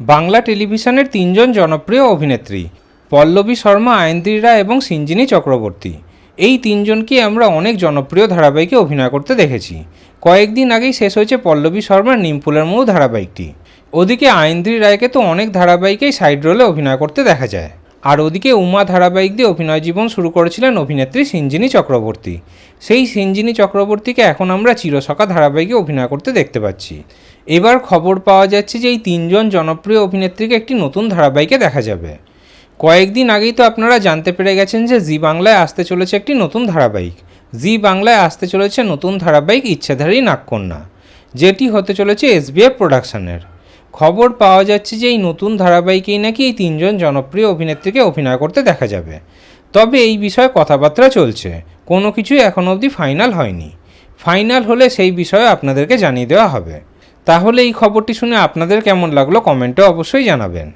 বাংলা টেলিভিশনের তিনজন জনপ্রিয় অভিনেত্রী, পল্লবী শর্মা আয়ন্দ্রী রায় এবং সিঞ্জিনী চক্রবর্তী। এই তিনজনকে আমরা অনেক জনপ্রিয় ধারাবাহিকে অভিনয় করতে দেখেছি। কয়েকদিন আগেই শেষ হয়েছে পল্লবী শর্মার নিমফুলের মূল ধারাবাহিকটি। ওদিকে আয়ন্দ্রী রায়কে তো অনেক ধারাবাহিকেই সাইড রোলে অভিনয় করতে দেখা যায়। আর ওদিকে উমা ধারাবাহিক দিয়ে অভিনয় জীবন শুরু করেছিলেন অভিনেত্রী সিঞ্জিনী চক্রবর্তী। সেই সিঞ্জিনী চক্রবর্তীকে এখন আমরা চিরসখা ধারাবাহিকে অভিনয় করতে দেখতে পাচ্ছি। এবার খবর পাওয়া যাচ্ছে যে এই তিনজন জনপ্রিয় অভিনেত্রীকে একটি নতুন ধারাবাহিকে দেখা যাবে। কয়েকদিন আগেই তো আপনারা জানতে পেরে গেছেন যে জি বাংলায় আসতে চলেছে একটি নতুন ধারাবাহিক। জি বাংলায় আসতে চলেছে নতুন ধারাবাহিক ইচ্ছাধারী নাগকন্যা, যেটি হতে চলেছে এসবিএফ প্রোডাকশনের। খবর পাওয়া যাচ্ছে যে এই নতুন ধারাবাহিকেই নাকি এই তিনজন জনপ্রিয় অভিনেত্রীকে অভিনয় করতে দেখা যাবে। তবে এই বিষয়ে কথাবার্তা চলছে। কোনো কিছুই এখন অবধি ফাইনাল হয়নি। ফাইনাল হলে সেই বিষয়ে আপনাদেরকে জানিয়ে দেওয়া হবে। তাহলে এই খবরটি শুনে আপনাদের কেমন লাগল কমেন্টে অবশ্যই জানাবেন।